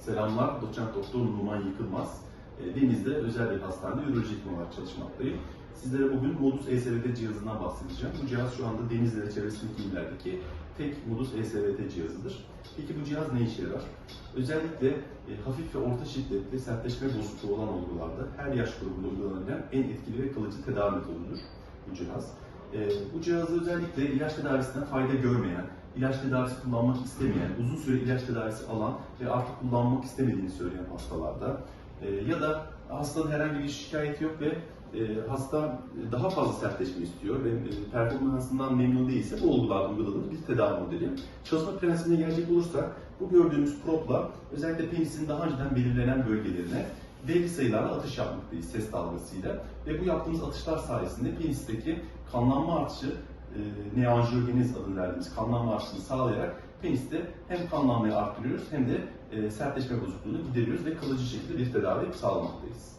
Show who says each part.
Speaker 1: Selamlar, doçent doktor Numan Yıkılmaz. E, Deniz'de özel bir hastanede üroloji olarak çalışmaktayım. Sizlere bugün Modus ESVT cihazından bahsedeceğim. Bu cihaz şu anda Denizli ve çevresindeki illerdeki tek Modus ESVT cihazıdır. Peki bu cihaz ne işe yarar? Özellikle e, hafif ve orta şiddetli sertleşme bozukluğu olan olgularda her yaş grubunda uygulanabilen en etkili ve kalıcı tedavi metodudur bu cihaz. E, bu cihazı özellikle ilaç tedavisinden fayda görmeyen, ilaç tedavisi kullanmak istemeyen, uzun süre ilaç tedavisi alan ve artık kullanmak istemediğini söyleyen hastalarda e, ya da hastanın herhangi bir şikayeti yok ve e, hasta daha fazla sertleşme istiyor ve e, performansından memnun değilse bu olgularda uygulanır bir tedavi modeli. Çalışma prensibine gelecek olursak bu gördüğümüz propla özellikle penisin daha önceden belirlenen bölgelerine belli sayılarla atış yapmaktayız ses dalgasıyla ve bu yaptığımız atışlar sayesinde penisteki kanlanma artışı e, neoanjiyogeniz adını verdiğimiz kanlanma artışını sağlayarak peniste hem kanlanmayı arttırıyoruz hem de e, sertleşme bozukluğunu gideriyoruz ve kalıcı şekilde bir tedavi sağlamaktayız.